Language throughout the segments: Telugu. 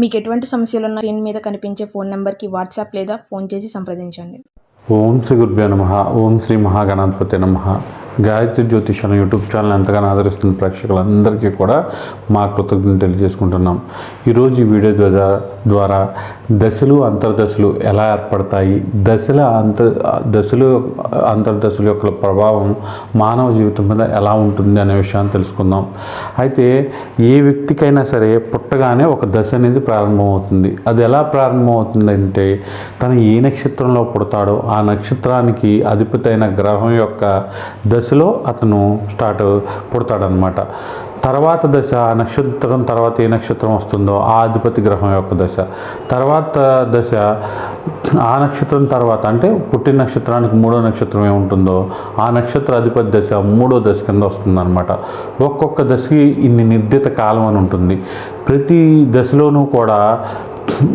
మీకు ఎటువంటి సమస్యలు ఉన్న స్క్రీన్ మీద కనిపించే ఫోన్ నెంబర్కి వాట్సాప్ లేదా ఫోన్ చేసి సంప్రదించండి. ఓం శ్రీ గురుభ్యో నమ. ఓం శ్రీ మహాగణాధిపతి నమ. గాయత్రి జ్యోతిష్ అనే యూట్యూబ్ ఛానల్ ఎంతగానో ఆదరిస్తున్న ప్రేక్షకులందరికీ కూడా మా కృతజ్ఞతలు తెలియజేసుకుంటున్నాం. ఈరోజు ఈ వీడియో ద్వారా ద్వారా దశలు అంతర్దశలు ఎలా ఏర్పడతాయి దశల అంత దశలు అంతర్దశల యొక్క ప్రభావం మానవ జీవితం మీద ఎలా ఉంటుంది అనే విషయాన్ని తెలుసుకుందాం. అయితే ఏ వ్యక్తికైనా సరే పుట్టగానే ఒక దశ అనేది ప్రారంభమవుతుంది. అది ఎలా ప్రారంభమవుతుందంటే తను ఏ నక్షత్రంలో పుడతాడో ఆ నక్షత్రానికి అధిపతైన గ్రహం యొక్క దశ దశలో అతను స్టార్ట్ పుడతాడనమాట తర్వాత దశ ఆ నక్షత్రం తర్వాత ఏ నక్షత్రం వస్తుందో ఆ అధిపతి గ్రహం యొక్క దశ. తర్వాత దశ ఆ నక్షత్రం తర్వాత అంటే పుట్టిన నక్షత్రానికి మూడో నక్షత్రం ఏముంటుందో ఆ నక్షత్ర అధిపతి దశ మూడో దశ కింద వస్తుందన్నమాట. ఒక్కొక్క దశకి ఇన్ని నిర్దిత కాలం అని ఉంటుంది. ప్రతి దశలోనూ కూడా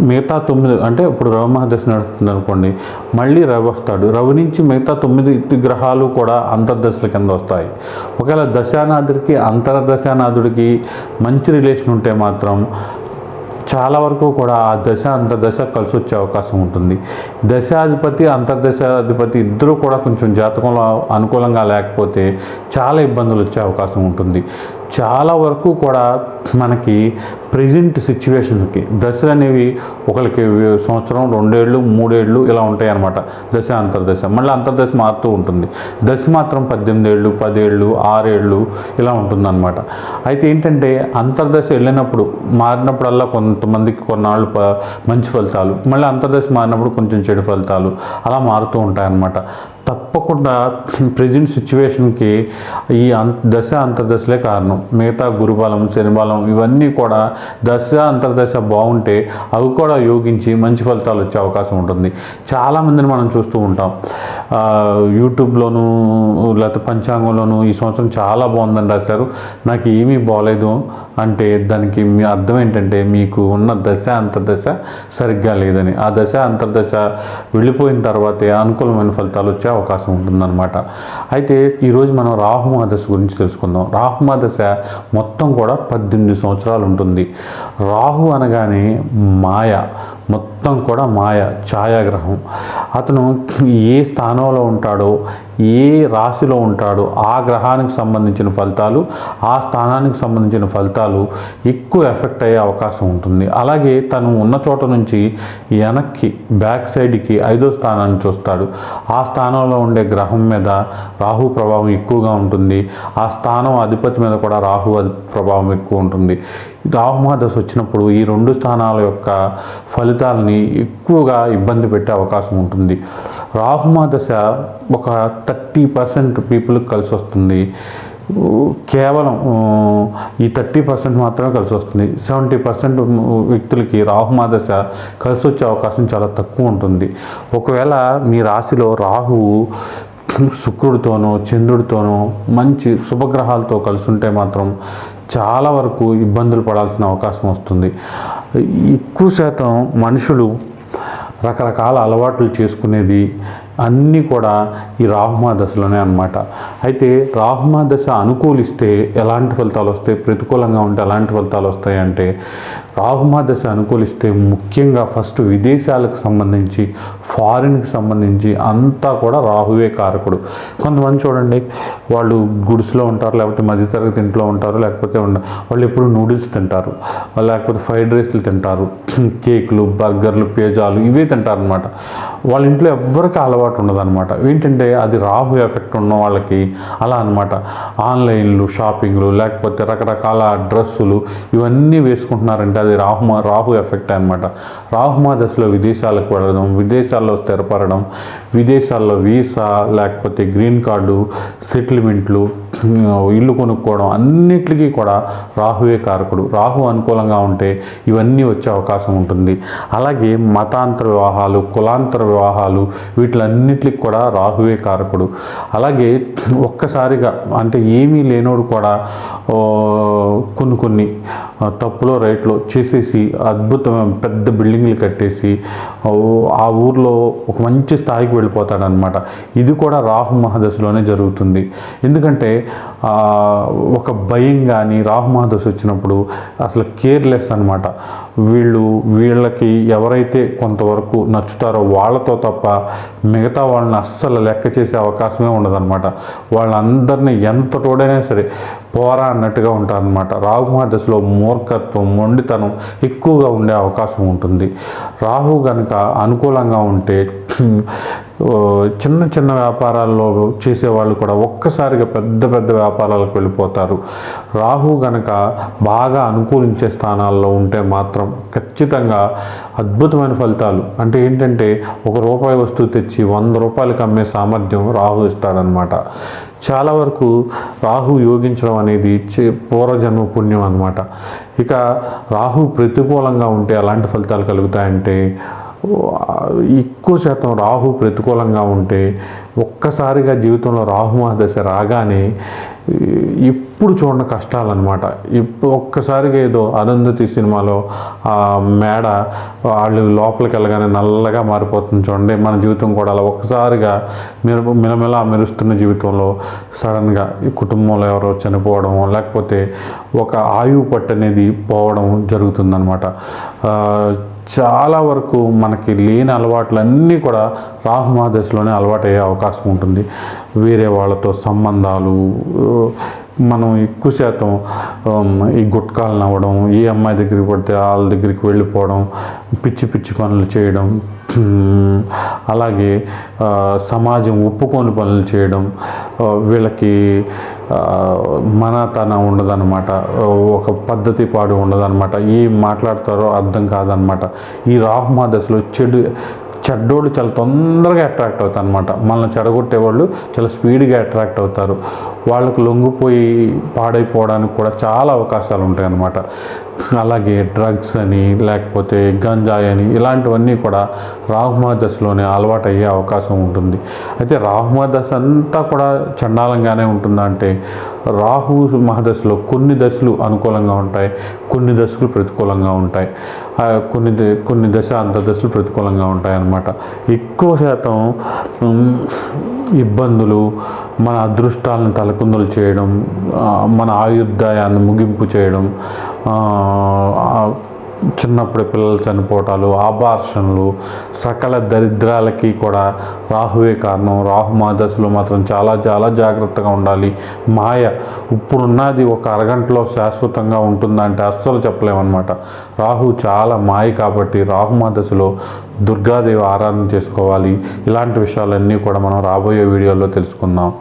మిగతా తొమ్మిది అంటే ఇప్పుడు రవి మహాదశ నడుస్తుంది అనుకోండి మళ్ళీ రవి వస్తాడు. రవి నుంచి మిగతా తొమ్మిది గ్రహాలు కూడా అంతర్దశల కింద వస్తాయి. ఒకవేళ దశానాథుడికి అంతర్దశానాథుడికి మంచి రిలేషన్ ఉంటే మాత్రం చాలా వరకు కూడా ఆ దశ అంతర్దశ కలిసి వచ్చే అవకాశం ఉంటుంది. దశాధిపతి అంతర్దశాధిపతి ఇద్దరు కూడా కొంచెం జాతకంలో అనుకూలంగా లేకపోతే చాలా ఇబ్బందులు వచ్చే అవకాశం ఉంటుంది. చాలా వరకు కూడా మనకి ప్రజెంట్ సిచ్యువేషన్స్కి దశలు అనేవి ఒకరికి సంవత్సరం రెండేళ్ళు మూడేళ్ళు ఇలా ఉంటాయి అన్నమాట దశ అంతర్దశ. మళ్ళీ అంతర్దశ మారుతూ ఉంటుంది. దశ మాత్రం పద్దెనిమిది ఏళ్ళు పదేళ్ళు ఆరేళ్ళు ఇలా ఉంటుందన్నమాట. అయితే ఏంటంటే అంతర్దశ వెళ్ళినప్పుడు మారినప్పుడల్లా కొంతమందికి కొన్నాళ్ళు ప మంచి ఫలితాలు. మళ్ళీ అంతర్దశ మారినప్పుడు కొంచెం చెడు ఫలితాలు అలా మారుతూ ఉంటాయన్నమాట. తప్పకుండా ప్రజెంట్ సిచ్యువేషన్కి ఈ అం దశ అంతర్దశలే కారణం. మిగతా గురుబలం శనిబలం ఇవన్నీ కూడా దశ అంతర్దశ బాగుంటే అవి కూడా యోగించి మంచి ఫలితాలు వచ్చే అవకాశం ఉంటుంది. చాలామందిని మనం చూస్తూ ఉంటాం. యూట్యూబ్లోను లేకపోతే పంచాంగంలోను ఈ సంవత్సరం చాలా బాగుందని రాశారు. నాకు ఏమీ బాగలేదు అంటే దానికి మీ అర్థం ఏంటంటే మీకు ఉన్న దశ అంతర్దశ సరిగ్గా లేదని. ఆ దశ అంతర్దశ వెళ్ళిపోయిన తర్వాతే అనుకూలమైన ఫలితాలు వచ్చే అవకాశం ఉంటుందన్నమాట. అయితే ఈరోజు మనం రాహుమాదశ గురించి తెలుసుకుందాం. రాహుమాదశ మొత్తం కూడా పద్దెనిమిది సంవత్సరాలు ఉంటుంది. రాహు అనగానే మాయ. మొత్తం కూడా మాయ ఛాయాగ్రహం. అతను ఏ స్థానంలో ఉంటాడో ఏ రాశిలో ఉంటాడో ఆ గ్రహానికి సంబంధించిన ఫలితాలు ఆ స్థానానికి సంబంధించిన ఫలితాలు ఎక్కువ ఎఫెక్ట్ అయ్యే అవకాశం ఉంటుంది. అలాగే తను ఉన్న చోట నుంచి వెనక్కి బ్యాక్ సైడ్కి ఐదో స్థానాన్ని చూస్తాడు. ఆ స్థానంలో ఉండే గ్రహం మీద రాహు ప్రభావం ఎక్కువగా ఉంటుంది. ఆ స్థానం అధిపతి మీద కూడా రాహు ప్రభావం ఎక్కువ ఉంటుంది. రాహుమహాదశ వచ్చినప్పుడు ఈ రెండు స్థానాల యొక్క ఫలితాలని ఎక్కువగా ఇబ్బంది పెట్టే అవకాశం ఉంటుంది. రాహుమహాదశ ఒక థర్టీ పర్సెంట్ పీపుల్కి కలిసి వస్తుంది కేవలం ఈ థర్టీ పర్సెంట్ మాత్రమే కలిసి వస్తుంది సెవెంటీ పర్సెంట్ వ్యక్తులకి రాహుమాదశ కలిసి వచ్చే అవకాశం చాలా తక్కువ ఉంటుంది. ఒకవేళ మీ రాశిలో రాహువు శుక్రుడితోనో చంద్రుడితోనో మంచి శుభగ్రహాలతో కలిసి ఉంటే మాత్రం చాలా వరకు ఇబ్బందులు పడాల్సిన అవకాశం వస్తుంది. ఎక్కువ శాతం మనుషులు రకరకాల అలవాట్లు చేసుకునేది అన్నీ కూడా ఈ రాహుమా దశలోనే అనమాట అయితే రాహుమా దశ అనుకూలిస్తే ఎలాంటి ఫలితాలు వస్తాయి? ప్రతికూలంగా ఉంటే ఎలాంటి ఫలితాలు వస్తాయి అంటే రాహుమా దశ అనుకూలిస్తే ముఖ్యంగా ఫస్ట్ విదేశాలకు సంబంధించి ఫారిన్కి సంబంధించి అంతా కూడా రాహువే కారకుడు. కొంతమంది చూడండి వాళ్ళు గుడిస్లో ఉంటారు లేకపోతే మధ్యతరగతి ఇంట్లో ఉంటారు లేకపోతే వాళ్ళు ఎప్పుడు నూడిల్స్ తింటారు లేకపోతే ఫ్రైడ్ రైస్లు తింటారు కేకులు బర్గర్లు పిజ్జాలు ఇవే తింటారు అనమాట వాళ్ళ ఇంట్లో ఎవ్వరికి అలవాటు ఉండదన్నమాట. ఏంటంటే అది రాహు ఎఫెక్ట్ ఉన్న వాళ్ళకి అలా అనమాట ఆన్లైన్లు షాపింగ్లు లేకపోతే రకరకాల డ్రెస్సులు ఇవన్నీ వేసుకుంటున్నారంటే అది రాహు రాహు ఎఫెక్ట్ అనమాట రాహుమా దశలో విదేశాలకు వెళ్ళడం విదేశాల్లో స్థిరపడడం విదేశాల్లో వీసా లేకపోతే గ్రీన్ కార్డు సెటిల్మెంట్లు ఇల్లు కొనుక్కోవడం అన్నిటికీ కూడా రాహువే కారకుడు. రాహు అనుకూలంగా ఉంటే ఇవన్నీ వచ్చే అవకాశం ఉంటుంది. అలాగే మతాంతర వివాహాలు కులాంతర వివాహాలు వీటిలన్నిటికి కూడా రాహువే కారకుడు. అలాగే ఒక్కసారిగా అంటే ఏమీ లేనోడు కూడా కొన్ని కొన్ని తప్పులో రైట్లో చేసేసి అద్భుతమైన పెద్ద బిల్డింగ్లు కట్టేసి ఆ ఊర్లో ఒక మంచి స్థాయికి వెళ్ళిపోతాడనమాట ఇది కూడా రాహు మహాదశలోనే జరుగుతుంది. ఎందుకంటే ఒక భయం కానీ రాహు మహాదశ వచ్చినప్పుడు అసలు కేర్లెస్ అనమాట వీళ్ళు వీళ్ళకి ఎవరైతే కొంతవరకు నచ్చుతారో వాళ్ళతో తప్ప మిగతా వాళ్ళని అస్సలు లెక్క చేసే అవకాశమే ఉండదన్నమాట. వాళ్ళందరినీ ఎంత తోడైనా సరే పోరా అన్నట్టుగా ఉంటారనమాట రాహు మహాదశలో మూర్ఖత్వం మొండితనం ఎక్కువగా ఉండే అవకాశం ఉంటుంది. రాహు కనుక అనుకూలంగా ఉంటే చిన్న చిన్న వ్యాపారాల్లో చేసేవాళ్ళు కూడా ఒక్కసారిగా పెద్ద పెద్ద వ్యాపారాలకు వెళ్ళిపోతారు. రాహు గనక బాగా అనుకూలించే స్థానాల్లో ఉంటే మాత్రం ఖచ్చితంగా అద్భుతమైన ఫలితాలు. అంటే ఏంటంటే ఒక రూపాయి వస్తువు తెచ్చి వంద రూపాయలకు అమ్మే సామర్థ్యం రాహు ఇస్తాడనమాట చాలా వరకు రాహు యోగించడం అనేది పూర్వజన్మ పుణ్యం అనమాట ఇక రాహు ప్రతికూలంగా ఉంటే అలాంటి ఫలితాలు కలుగుతాయంటే ఎక్కువ శాతం రాహు ప్రతికూలంగా ఉంటే ఒక్కసారిగా జీవితంలో రాహు దశ రాగానే ఎప్పుడు చూడని కష్టాలన్నమాట. ఇప్పుడు ఒక్కసారిగా ఏదో అనందతి సినిమాలో ఆ మేడ వాళ్ళు లోపలికి వెళ్ళగానే నల్లగా మారిపోతుంది చూడండి. మన జీవితం కూడా అలా ఒక్కసారిగా మిర మిలమిలా మెరుస్తున్న జీవితంలో సడన్గా ఈ కుటుంబంలో ఎవరో చనిపోవడం లేకపోతే ఒక ఆయువు పట్టు అనేది పోవడం జరుగుతుందన్నమాట. చాలా వరకు మనకి లేని అలవాట్లన్నీ కూడా రాహు మహాదశలోనే అలవాటయ్యే అవకాశం ఉంటుంది. వేరే వాళ్ళతో సంబంధాలు మనం ఎక్కువ శాతం ఈ గుట్కాలు నవ్వడం ఏ అమ్మాయి దగ్గరికి పడితే వాళ్ళ దగ్గరికి వెళ్ళిపోవడం పిచ్చి పిచ్చి పనులు చేయడం అలాగే సమాజం ఒప్పుకోని పనులు చేయడం వీళ్ళకి మనతనం ఉండదన్నమాట ఒక పద్ధతి పాడు ఉండదన్నమాట ఏం మాట్లాడతారో అర్థం కాదనమాట ఈ రాహుమా దశలో చెడు చెడ్డోళ్ళు చాలా తొందరగా అట్రాక్ట్ అవుతారు అనమాట మనల్ని చెడగొట్టేవాళ్ళు చాలా స్పీడ్గా అట్రాక్ట్ అవుతారు. వాళ్ళకు లొంగిపోయి పాడైపోవడానికి కూడా చాలా అవకాశాలు ఉంటాయి అన్నమాట అలాగే డ్రగ్స్ అని లేకపోతే గంజాయి అని ఇలాంటివన్నీ కూడా రాహుమా దశలోనే అలవాటు అయ్యే అవకాశం ఉంటుంది. అయితే రాహుమా దశ అంతా కూడా చండాలంగానే ఉంటుందా అంటే రాహు మహాదశలో కొన్ని దశలు అనుకూలంగా ఉంటాయి కొన్ని దశలు ప్రతికూలంగా ఉంటాయి. కొన్ని ద- కొన్ని దశ అంత దశలు ప్రతికూలంగా ఉంటాయి అన్నమాట ఎక్కువ శాతం ఇబ్బందులు మన అదృష్టాలను తలకుందులు చేయడం మన ఆయుర్దాయాన్ని ముగింపు చేయడం చిన్నప్పుడు పిల్లలు చనిపోవటాలు ఆబార్షణలు సకల దరిద్రాలకి కూడా రాహువే కారణం. రాహు మా దశలో మాత్రం చాలా చాలా జాగ్రత్తగా ఉండాలి. మాయ ఇప్పుడున్నది ఒక అరగంటలో శాశ్వతంగా ఉంటుందంటే అస్సలు చెప్పలేమన్నమాట. రాహు చాలా మాయ కాబట్టి రాహు మా దశలో దుర్గాదేవి ఆరాధన చేసుకోవాలి. ఇలాంటి విషయాలన్నీ కూడా మనం రాబోయే వీడియోలో తెలుసుకుందాం.